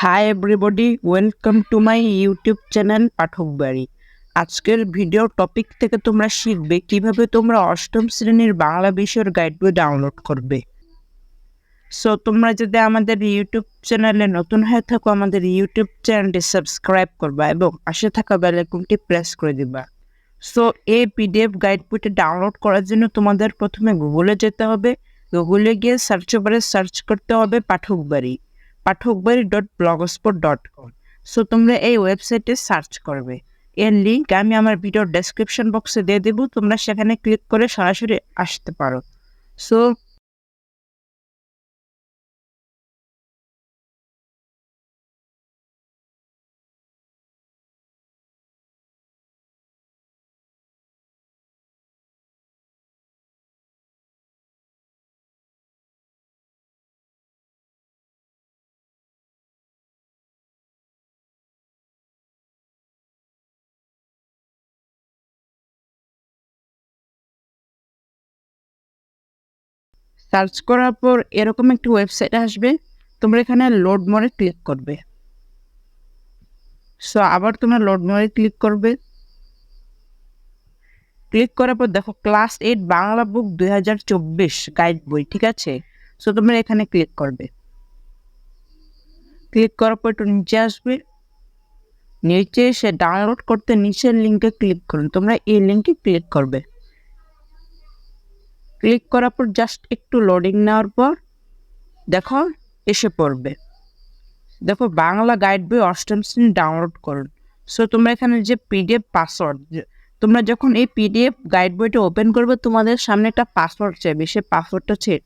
Hi everybody welcome to my YouTube channel Pathak Bari আজকের video topic থেকে তোমরা শিখবে কীভাবে তোমরা অষ্টম শ্রেণির বাংলা বিষয়ের গাইড বই ডাউনলোড করবে। সো তোমরা যদি আমাদের ইউটিউব চ্যানেলে নতুন হয়ে থাকো, আমাদের ইউটিউব চ্যানেলটি সাবস্ক্রাইব করবা এবং পাশে থাকা বেল আইকনটি প্রেস করে দিবা। সো এই পিডিএফ গাইড বইটি ডাউনলোড করার জন্য তোমাদের প্রথমে গুগলে যেতে হবে। গুগলে গিয়ে সার্চ বারে সার্চ করতে হবে Pathak Bari Pathakbari dot blogspot dot com so তোমরা এই ওয়েবসাইটে সার্চ করবে। এর লিঙ্ক আমি আমার ভিডিও ডেসক্রিপশন বক্সে দিয়ে দেবো। তোমরা সেখানে ক্লিক করে সরাসরি আসতে পারো। সো সার্চ করার পর এরকম একটি ওয়েবসাইট আসবে, তোমরা এখানে লোড মোড়ে ক্লিক করবে। সো আবার তোমরা লোড মোড়ে ক্লিক করবে। ক্লিক করার পর দেখো ক্লাস এইট বাংলা বুক দুই হাজার চব্বিশ গাইড বই, ঠিক আছে? সো তোমরা এখানে ক্লিক করবে। ক্লিক করার পর একটু নিচে আসবে। নিচে এসে ডাউনলোড করতে নিচের লিঙ্কে ক্লিক করুন। তোমরা এই লিঙ্কে ক্লিক করবে। ক্লিক করার পর জাস্ট একটু লোডিং নেওয়ার পর দেখো এসে পড়বে। দেখো বাংলা গাইড বই অষ্টম শ্রেণি ডাউনলোড করুন। সো তোমরা এখানে যে পিডিএফ পাসওয়ার্ড তোমরা যখন এই পিডিএফ গাইড বইটা ওপেন করবে, তোমাদের সামনে একটা পাসওয়ার্ড চাইবে, সে পাসওয়ার্ডটা সেট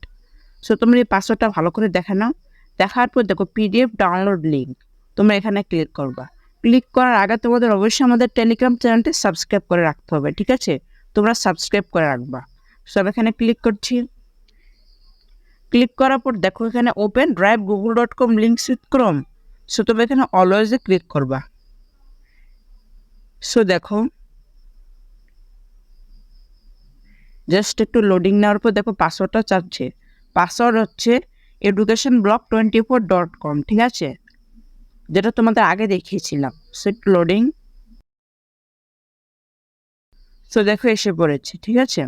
সো তোমরা এই পাসওয়ার্ডটা ভালো করে দেখে নাও। দেখার পর দেখো পিডিএফ ডাউনলোড লিঙ্ক তোমরা এখানে ক্লিক করবা। ক্লিক করার আগে তোমাদের অবশ্যই আমাদের টেলিগ্রাম চ্যানেলটি সাবস্ক্রাইব করে রাখতে হবে, ঠিক আছে? তোমরা সাবস্ক্রাইব করে রাখবা। সব এখানে ক্লিক করছি। ক্লিক করার পর দেখো এখানে open drive Google dot com link with Chrome so তবে এখানে অলওয়েজে ক্লিক করবা। সো দেখো। জাস্ট একটু লোডিং নেওয়ার পর দেখো পাসওয়ার্ডটা চাচ্ছে। পাসওয়ার্ড হচ্ছে education block twenty four dot com ঠিক আছে? যেটা তোমাদের আগে দেখিয়েছিলাম। সো একটু লোডিং সো দেখো এসে পড়েছে, ঠিক আছে?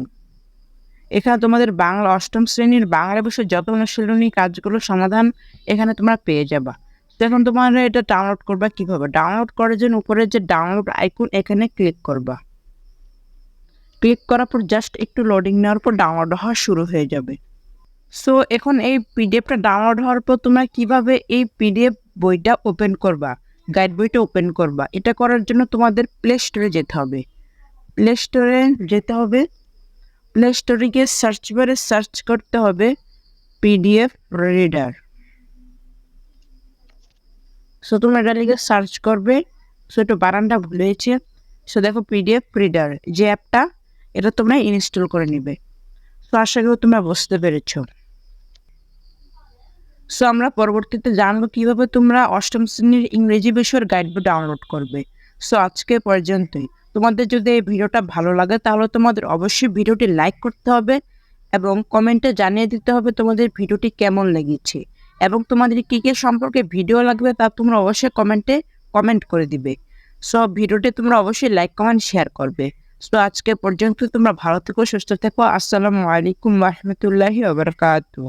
এখানে তোমাদের বাংলা অষ্টম শ্রেণির বাংলা বিষয়ের যত অনুশীলনী কাজগুলো সমাধান এখানে তোমরা পেয়ে যাবা। এখন তোমরা এটা ডাউনলোড করবা কীভাবে? ডাউনলোড করার জন্য উপরে যে ডাউনলোড আইকন এখানে ক্লিক করবা। ক্লিক করার পর জাস্ট একটু লোডিং নেওয়ার পর ডাউনলোড হওয়া শুরু হয়ে যাবে। সো এখন এই পিডিএফটা ডাউনলোড হওয়ার পর তোমরা কীভাবে এই পিডিএফ বইটা ওপেন করবা? গাইড বইটা ওপেন করবা? এটা করার জন্য তোমাদের প্লে স্টোরে যেতে হবে। প্লে স্টোরে যেতে হবে। প্লে স্টোরে গিয়ে সার্চ বারে সার্চ করতে হবে পিডিএফ রিডার সো তোমরা এটা লিখে সার্চ করবে। সো একটু বারানটা ভুলে হয়েছে। সো দেখো পিডিএফ রিডার যে অ্যাপটা এটা তোমরা ইনস্টল করে নিবে। সো আশা করি তোমরা বুঝতে পেরেছ। সো আমরা পরবর্তীতে জানব কীভাবে তোমরা অষ্টম শ্রেণির ইংরেজি বিষয়ের গাইড ডাউনলোড করবে। সো আজকে পর্যন্তই। তোমাদের যদি এই ভিডিওটা ভালো লাগে, তাহলে তোমাদের অবশ্যই ভিডিওটি লাইক করতে হবে এবং কমেন্টে জানিয়ে দিতে হবে তোমাদের ভিডিওটি কেমন লেগেছে। এবং তোমাদের কী কী সম্পর্কে ভিডিও লাগবে তা তোমরা অবশ্যই কমেন্টে কমেন্ট করে দিবে। সো ভিডিওটি তোমরা অবশ্যই লাইক কমেন্ট শেয়ার করবে। সো আজকে পর্যন্ত তোমরা ভালো থেকো, সুস্থ থেকো। আসসালামু আলাইকুম রহমতুল্লাহি ওবরাকাতু